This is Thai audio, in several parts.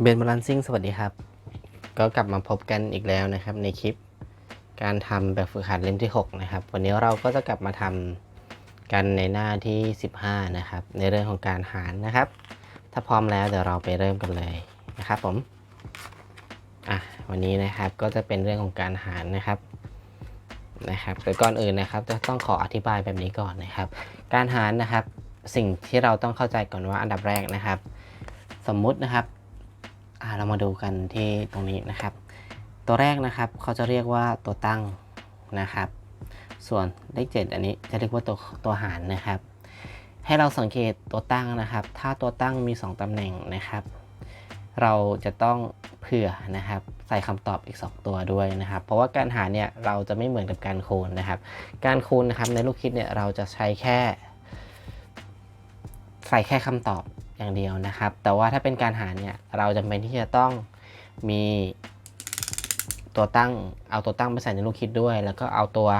เบนบาลานซิ่งสวัสดีครับ ก็กลับมาพบกันอีกแล้วนะครับ ในคลิปการทำแบบฝึกหัดเล่มที่ 6 นะครับ วันนี้เราก็จะกลับมาทำกันในหน้าที่ 15 นะครับ ในเรื่องของการหารนะครับ ถ้าพร้อมแล้วเดี๋ยวเราไปเริ่มกันเลยนะครับผมอะวันนี้นะครับก็จะเป็นเรื่องของการหารนะครับนะครับแต่ก่อนอื่นนะครับ จะต้องขออธิบายแบบนี้ก่อนนะครับ การหารนะครับสิ่งที่เราต้องเข้าใจก่อนว่าอันดับแรกนะครับ สมมุตินะครับ เรามาดูกันที่ตรงนี้นะครับ ตัวแรกนะครับเขาจะเรียกว่าตัวตั้งนะครับ ส่วนเลข7อันนี้จะเรียกว่าตัวตัวหารนะครับ ให้เราสังเกตตัวตั้งนะครับ ถ้าตัวตั้งมี 2 ตำแหน่งนะครับ เราจะต้องเผื่อนะครับ ใส่คำตอบอีก 2 ตัวด้วยนะครับ เพราะว่าการหารเนี่ยเราจะไม่เหมือนกับการคูณนะครับ การคูณนะครับในลูกคิดเนี่ยเราจะใช้แค่ ใส่แค่คำตอบ อย่างเดียวนะครับ แต่ว่าถ้าเป็นการหารเนี่ยเราจำเป็นที่จะต้องมีตัวตั้งเอาตัวตั้งไปใส่ในลูกคิดด้วย แล้วก็เอาตัว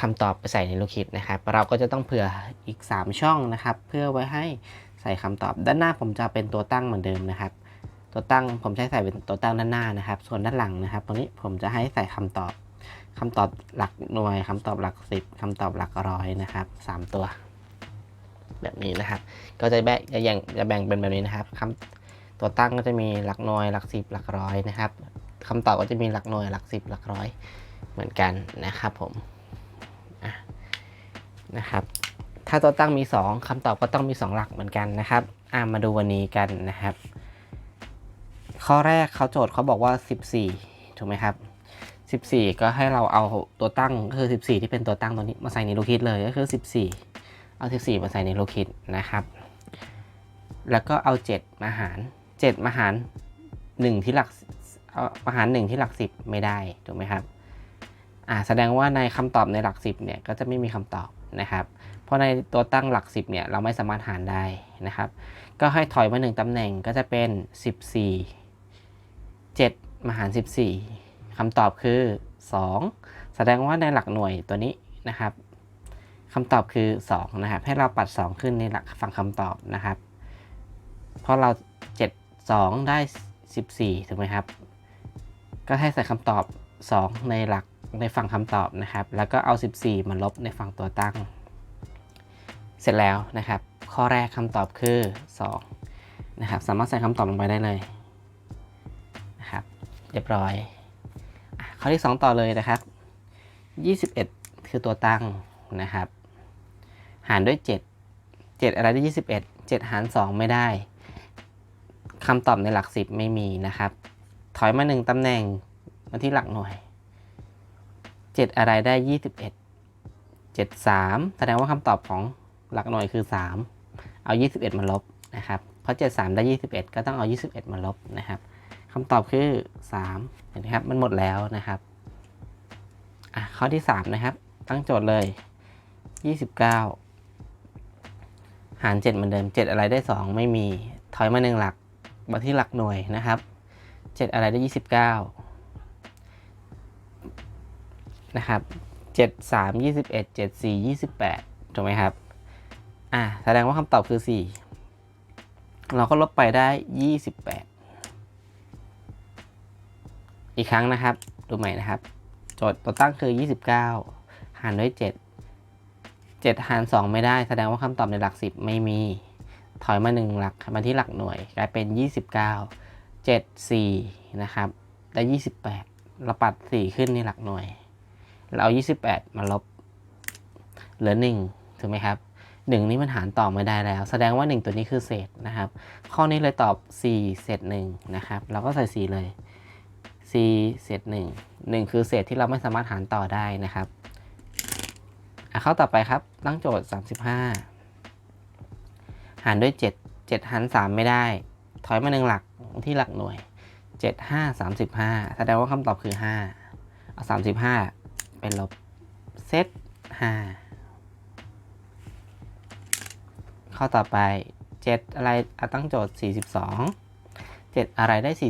คำตอบไปใส่ในลูกคิดนะครับ เราก็จะต้องเผื่ออีก 3 ช่องนะครับ เพื่อไว้ให้ใส่คำตอบ ด้านหน้าผมจะเป็นตัวตั้งเหมือนเดิมนะครับ ตัวตั้งผมใช้ใส่เป็นตัวตั้งด้านหน้านะครับ ส่วนด้านหลังนะครับ ตรงนี้ผมจะให้ใส่คำตอบคำตอบหลักหน่วยคำตอบหลักสิบคำตอบหลักร้อยนะครับสามตัว แบบนี้นะครับ ก็จะแบ่งจะแบ่งจะแบ่งเป็นแบบนี้นะครับคำตัวตั้งก็จะมีหลักหน่วยหลักสิบหลักร้อยนะครับคำตอบก็จะมีหลักหน่วยหลักสิบหลักร้อยเหมือนกันนะครับผมนะครับถ้าตัวตั้งมี 2คำตอบก็ต้องมี 2 หลักเหมือนกันนะครับอะมาดูวันนี้กันนะครับ ข้อแรกเขาโจทย์เขาบอกว่า 14 ถูกไหมครับ 14 ก็ให้เราเอาตัวตั้งคือ 14 ที่เป็นตัวตั้งตัวนี้มาใส่ในลูกคิดเลยก็คือ 14 เอา 14มาใส่ในลูกคิดนะครับ แล้วก็เอา 7 มาหาร 7 มาหาร 1 ที่หลักเอามาหาร 1 ที่หลัก 10 ไม่ได้ถูกไหมครับอ่าแสดงว่าในคำตอบในหลัก 10เนี่ยก็จะไม่มีคำตอบนะครับ เพราะในตัวตั้งหลัก 10เนี่ยเราไม่สามารถหารได้นะครับ ก็ให้ถอยมา 1ตำแหน่งก็จะเป็น 14 7 มาหาร 14คำตอบคือ 2 แสดงว่าในหลักหน่วยตัวนี้นะครับ คำตอบคือ 2 นะครับ ให้เราปัด 2 ขึ้นในหลักฝั่งคำตอบนะครับ เพราะเรา 7 2 ได้ 14 ถูกไหมครับ ก็ให้ใส่คำตอบ 2 ในหลักในฝั่งคำตอบนะครับ แล้วก็เอา 14 มาลบในฝั่งตัวตั้ง เสร็จแล้วนะครับ ข้อแรกคำตอบคือ 2 นะครับ สามารถใส่คำตอบลงไปได้เลยนะครับ เรียบร้อย ข้อที่ 2 ต่อเลยนะครับ 21 คือตัวตั้งนะครับ หารด้วย 7 7 อะไรได้ 21 7 หาร 2 ไม่ได้คำตอบในหลัก 10 ไม่มีนะครับ ถอยมา 1ตำแหน่งมาที่หลักหน่วย 7 อะไรได้ 21 7 3 แสดงว่าคำตอบของหลักหน่วยคือ 3 เอา 21 มาลบนะครับ เพราะ 7 3 ได้ 21 ก็ต้องเอา 21 มาลบนะครับคำตอบคือ 3 เห็นไหมครับ มันหมดแล้วนะครับ อะ ข้อที่ 3 นะครับ ตั้งโจทย์เลย 29 หาร7เหมือนเดิม 7 อะไรได้ 2 ไม่มีถอยมา1หลักมาที่หลักหน่วยนะครับ 7 อะไรได้ 29 นะครับ 7 3 21 7 4 28 ถูกไหมครับ อ่าแสดงว่าคำตอบคือ 4 เราก็ลบไปได้ 28 อีกครั้งนะครับ ดูใหม่นะครับ โจทย์ตัวตั้งคือ 29 หารด้วย 7 7 หาร 2 ไม่ได้ แสดงว่าคำตอบในหลัก 10 ไม่มี ถอยมา 1 หลักมาที่หลักหน่วย กลายเป็น 29 7 4 นะครับ ได้ 28 เราปัด 4 ขึ้นในหลักหน่วย เราเอา 28 มาลบ เหลือ 1 ถูกไหมครับ 1 นี้มันหารต่อไม่ได้แล้ว แสดงว่า 1 ตัวนี้คือเศษนะครับ ข้อนี้เลยตอบ 4 เศษ1นะครับ เราก็ใส่ 4 เลย 4 เศษ1 1 คือเศษที่เราไม่สามารถหารต่อได้นะครับ ข้อต่อไปครับ ตั้งโจทย์ 35 หารด้วย 7 7 หาร 3 ไม่ได้ ถอยมาหนึ่งหลักที่หลักหน่วย 7 5 35 แสดงว่าคำตอบคือ 5 เอา 35 เป็นลบ เซต 5 ข้อต่อไป 7 อะไรอะตั้งโจทย์ 42 7 อะไรได้ 42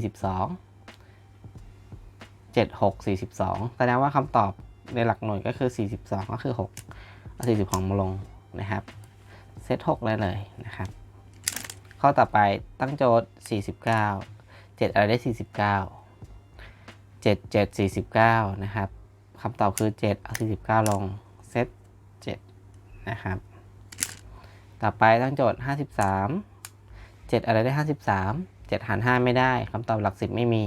7 6 42 แสดงว่าคำตอบ ในหลักหน่วยก็คือ 42 ก็คือ6เอา42มาลงนะครับเซต6เลยเลยนะครับ ข้อต่อไปตั้งโจทย์ 49 7 อะไรได้ 49 7 7 49 นะครับคำตอบคือ 7 เอา 49 ลงเซต7นะครับ ต่อไปตั้งโจทย์ 53 7 อะไรได้ 53 7 หาร 5 ไม่ได้คำตอบหลัก 10 ไม่มี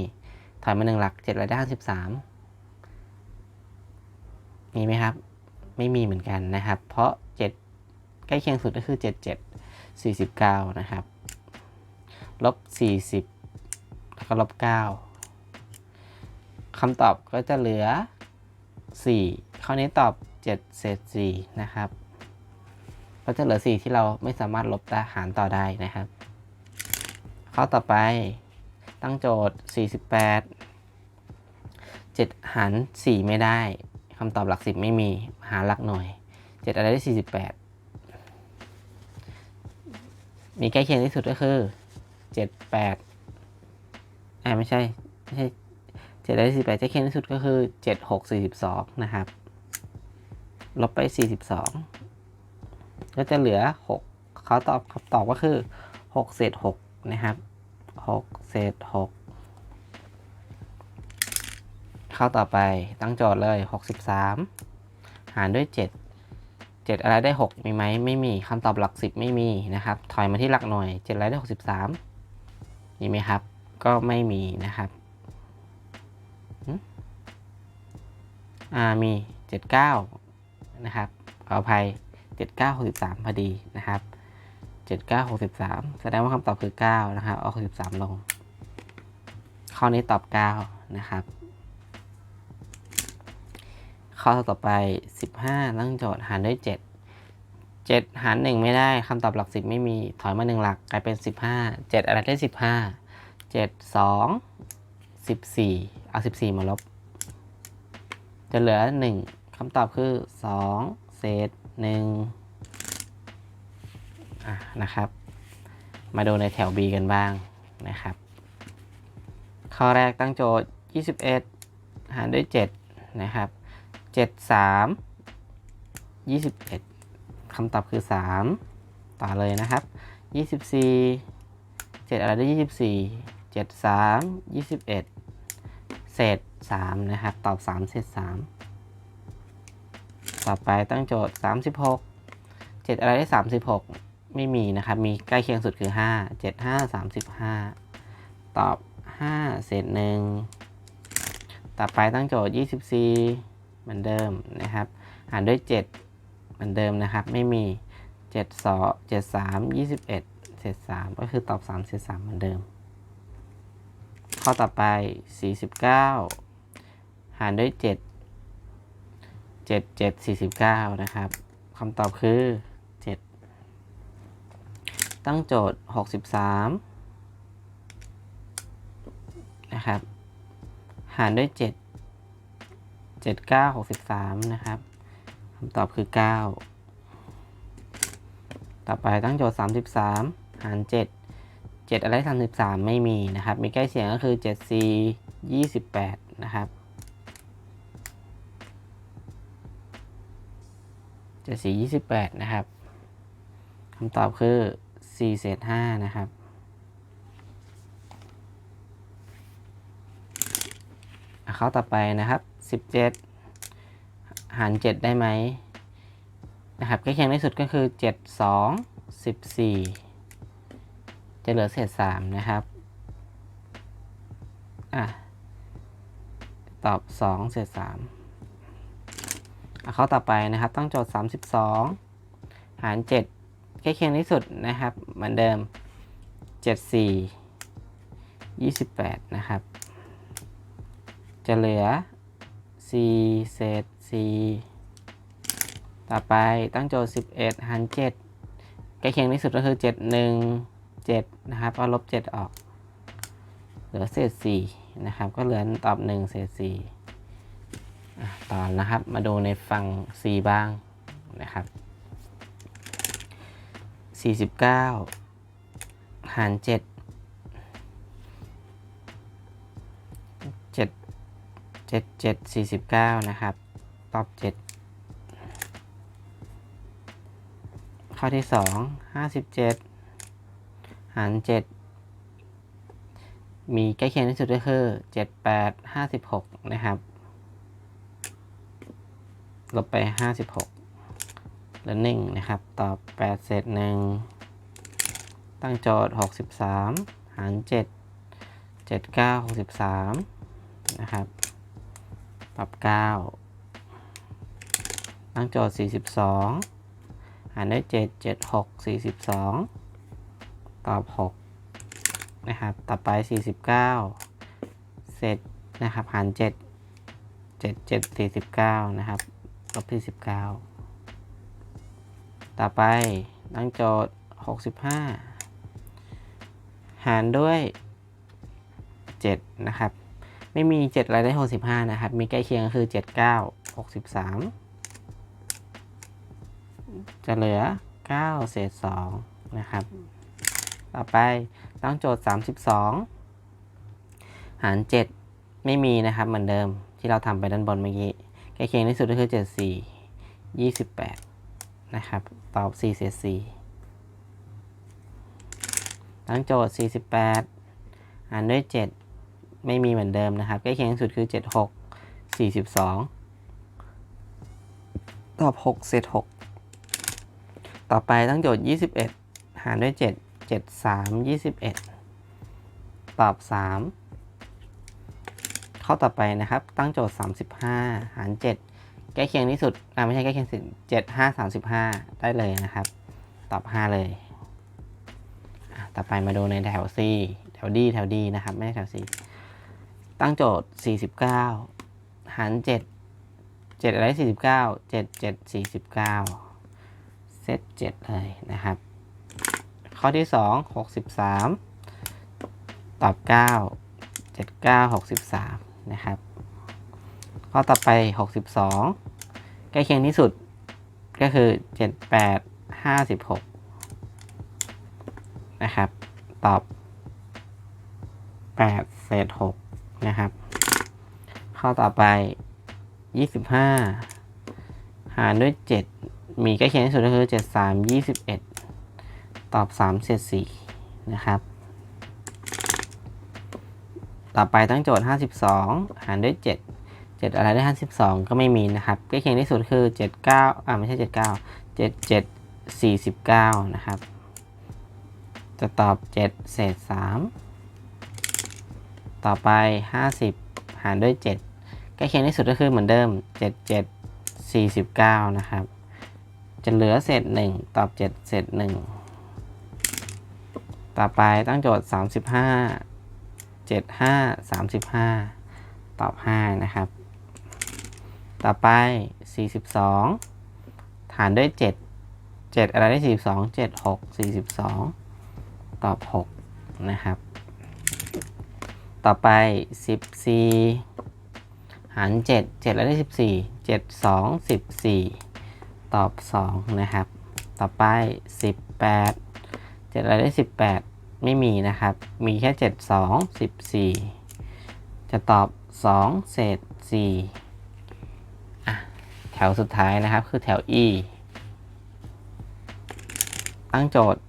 ถอยมา 1 หลัก 7 อะไรได้ 53 มีไหมครับ ไม่มีเหมือนกันนะครับ เพราะ 7 ใกล้เคียงสุดก็คือ 77 49 นะครับ ลบ 40 แล้วก็ลบ 9คำตอบก็จะเหลือ 4 ข้อนี้ตอบ 7 เศษ 4 นะครับ ก็จะเหลือ 4 ที่เราไม่สามารถลบได้หารต่อได้นะครับ ข้อต่อไปตั้งโจทย์ 48 7 หาร 4 ไม่ได้ คำตอบหลัก10ไม่มีหารหลักหน่วย7อะไรได้48มีใกล้เคียงที่สุดก็คือ7 8อ่าไม่ใช่ไม่ใช่7ได้48ใกล้เคียงที่สุดก็คือ7 6 42นะครับลบไป42ก็จะเหลือ6เขาตอบคำตอบก็คือ6เศษ6นะครับ6เศษ6 เข้าต่อไปตั้งโจทย์เลย 63 หารด้วย 7 7 อะไรได้ 6 มีไหมไม่มีคำตอบหลัก 10 ไม่มีนะครับ ถอยมาที่หลักหน่วย 7 อะไรได้ 63 มีไหมครับ ก็ไม่มีนะครับอ่ามี 79 นะครับเอาอภัย 79 63 พอดีนะครับ 79 63 แสดงว่าคำตอบคือ 9 นะครับ เอา 63 ลง ข้อนี้ตอบ 9 นะครับ ข้อต่อไป 15 ตั้งโจทย์หารด้วย 7 7 หาร 1 ไม่ได้คำตอบหลัก 10 ไม่มีถอยมา 1 หลักกลายเป็น 15 7 อะไรได้ 15 7 2 14 เอา 14 มาลบ จะเหลือ 1คำตอบคือ 2 เศษ1อะนะครับ มาดูในแถว B กันบ้างนะครับ ข้อแรกตั้งโจทย์ 21 หารด้วย 7 นะครับ 7 3 21คำตอบคือ3ต่อเลยนะครับ24 7อะไรได้24 7 3 21เศษ3นะครับ ตอบ3เศษ3ต่อไปตั้งโจทย์36 7อะไรได้36ไม่มีนะครับ มีใกล้เคียงสุดคือ5 7 5 35ตอบ5เศษ1ต่อไปตั้งโจทย์24 เหมือนเดิมนะครับหารด้วย 7 เหมือนเดิมนะครับ ไม่มี7 2 7 3 21เศษ3ก็คือตอบ3เศษ3เหมือนเดิม ข้อต่อไป 49 หารด้วย 7 7 7 49 นะครับคำตอบคือ 7 ตั้งโจทย์ 63 นะครับ หารด้วย 7 7 9 63นะครับคำตอบคือ9ต่อไปตั้งโจทย์33หาร7 7อะไร33ไม่มีนะครับ มีใกล้เคียงก็คือ7 4 28นะครับ7 4 28นะครับคำตอบคือ4เศษ5นะครับข้อต่อไปนะครับ 17หาร7ได้ไหมนะครับใกล้เคียงที่สุดก็คือ7 2 14จะเหลือเศษ3นะครับอะตอบ2เศษ3อะข้อต่อไปนะครับต้องโจทย์ 32 หาร 7 ใกล้เคียงที่สุดนะครับ เหมือนเดิม 7 4 28 นะครับ จะเหลือ 4เศษ4ต่อไปตั้งโจทย์ 11 หาร 7 ใกล้เคียงที่สุดก็คือ 7 1 7 นะครับ เอาลบ 7 ออก เหลือเศษ 4 นะครับ ก็เหลือตอบ 1 เศษ4อ่ต่อนะครับ มาดูในฝั่ง C บ้างนะครับ 49 หาร 7 7 7 49นะครับ ตอบ7ข้อที่2 57หารเจ็ดมีใกล้เคียงที่สุดก็คือเจ็ดแปดห้าสิบหกนะครับลบไปห้าสิบหกเหลือหนึ่งนะครับ ตอบแปดเศษหนึ่งตั้งโจทย์หกสิบสามหารเจ็ดเจ็ดเก้าหกสิบสามนะครับ ตอบเก้าตั้งโจทย์สี่สิบสองหารด้วยเจ็ดเจ็ดหกสี่สิบสองตอบหกนะครับ ต่อไปสี่สิบเก้าเศษนะครับ หารเจ็ดเจ็ดเจ็ดสี่สิบเก้านะครับ ลบที่สิบเก้าต่อไป ตั้งโจทย์หกสิบห้าหารด้วยเจ็ดนะครับ ไม่มีเจ็ดไรได้หกสิบห้านะครับ มีใกล้เคียงก็คือเจ็ดเก้าหกสิบสามจะเหลือเก้าเศษสองนะครับ ต่อไปตั้งโจทย์สามสิบสองหารเจ็ดไม่มีนะครับ เหมือนเดิมที่เราทำไปด้านบนเมื่อกี้ ใกล้เคียงที่สุดก็คือ 74 28 นะครับ ตอบ 4 เศษ 4 ตั้งโจทย์ 48 หารด้วย 7 ไม่มีเหมือนเดิมนะครับใกล้เคียงที่สุดคือ 76 42 ตอบ 6 เศษ 6 ต่อไปตั้งโจทย์ 21 หารด้วย 7 73 21 ตอบ 3 ข้อต่อไปนะครับ ตั้งโจทย์ 35 หาร 7 ใกล้เคียงที่สุดอ่าไม่ใช่ใกล้เคียงสุด7 5 35 ได้เลยนะครับ ตอบ 5 เลยต่อไปมาดูในแถว C แถว D แถว D นะครับ ไม่ใช่แถว C ตั้งโจทย์ 49 หาร 7 7 อะไร 49 7 7 49 เซต7เลยนะครับ ข้อที่ 2 63 ตอบ 9 79 63 นะครับ ข้อต่อไป 62 ใกล้เคียงที่สุดก็คือ 78 56 นะครับ ตอบ8เศษ6 นะครับ ข้อต่อไป 25 หารด้วย 7 มีใกล้เคียงที่สุดก็คือ 73 21 ตอบ 3 เศษ 4 นะครับ ต่อไปตั้งโจทย์ 52 หารด้วย 7 7 อะไรได้ 52 ก็ไม่มีนะครับ ใกล้เคียงที่สุดคือ 79 อ่าไม่ใช่ 79 77 49 นะครับ จะตอบ 7 เศษ 3 ต่อไป 50 หารด้วย 7 ใกล้เคียงที่สุดก็คือเหมือนเดิม 77 49 นะครับ จะเหลือเศษ1ตอบ 7 เศษ1ต่อไปตั้งโจทย์ 35เจ็ดห้าสามสิบห้าตอบห้านะครับ ต่อไปสี่สิบสองฐานด้วยเจ็ดเจ็ดอะไรได้สี่สิบสองเจ็ดหกสี่สิบสองตอบหกนะครับ ต่อไปสิบสี่หารเจ็ดเจ็ดอะได้สิบสี่เจ็ดสองสิบสี่ตอบสองนะครับ ต่อไปสิบแปดเจ็ดอะได้สิบแปดไม่มีนะครับ มีแค่ 7 2 14 จะตอบ 2 เศษ 4 อะ แถวสุดท้ายนะครับ คือแถว E ตั้งโจทย์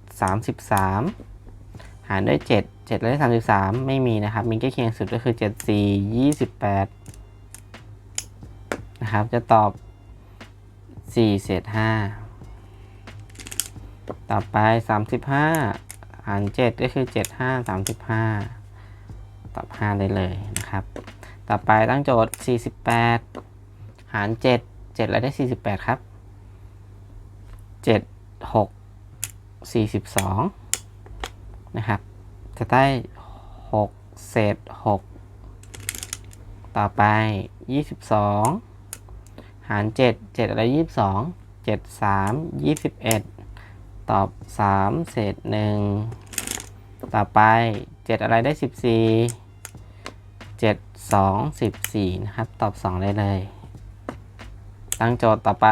33 หารด้วย 7 7และ33 ไม่มีนะครับมีใกล้เคียงสุดก็คือ 7 4 28 นะครับ จะตอบ 4 เศษ 5 ต่อไป 35 หาร 7 ก็คือ 7 5 35 ตอบ 5 ได้เลยนะครับ ต่อไปตั้งโจทย์ 48 หาร 7 7 แล้วได้ 48 ครับ 7 6 42 นะครับ จะได้ 6 เศษ 6 ต่อไป 22 หาร 7 7 อะไร 22 7 3 21 ตอบ 3 เศษ 1 ต่อไป 7 อะไรได้ 14 7 2 14 นะครับ ตอบ 2 ได้เลย ตั้งโจทย์ต่อไป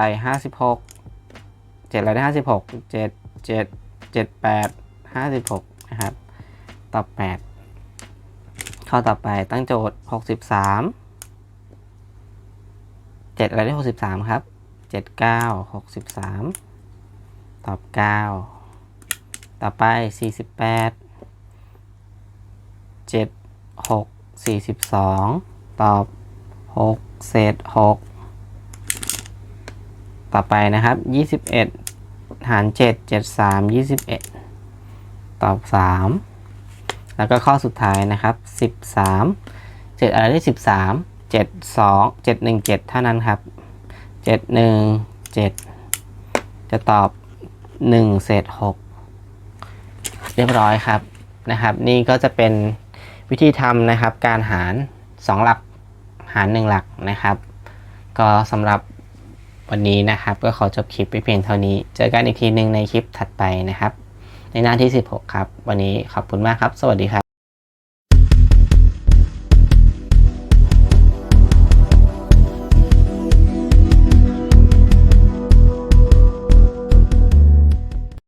56 7อะไรได้ 56 7 7 7 8 56 นะครับ ตอบ8ข้อต่อไปตั้งโจทย์ 63 7 อะไรได้ 63 ครับ 7 9 63 ตอบ 9 ต่อไป 48เจ็ดหกสี่สิบสองตอบหกเศษหกต่อไปนะครับยี่สิบเอ็ดหารเจ็ดเจ็ดสามยี่สิบเอ็ดตอบสาม แล้วก็ข้อสุดท้ายนะครับสิบสามเจ็ดอะไรได้สิบสามเจ็ดสองเท่านั้นครับเจ็ดหนึ่งเจ็ดจะตอบหนึ่งเศษหกเรียบร้อยครับนะครับ นี่ก็จะเป็นวิธีทำนะครับ การหาร 2 หลักหาร 1 หลักนะครับ ก็สำหรับวันนี้นะครับ ก็ขอจบคลิปไปเพียงเท่านี้ เจอกันอีกทีหนึ่งในคลิปถัดไปนะครับ ในหน้าที่ 16 ครับ วันนี้ขอบคุณมากครับ สวัสดีครับ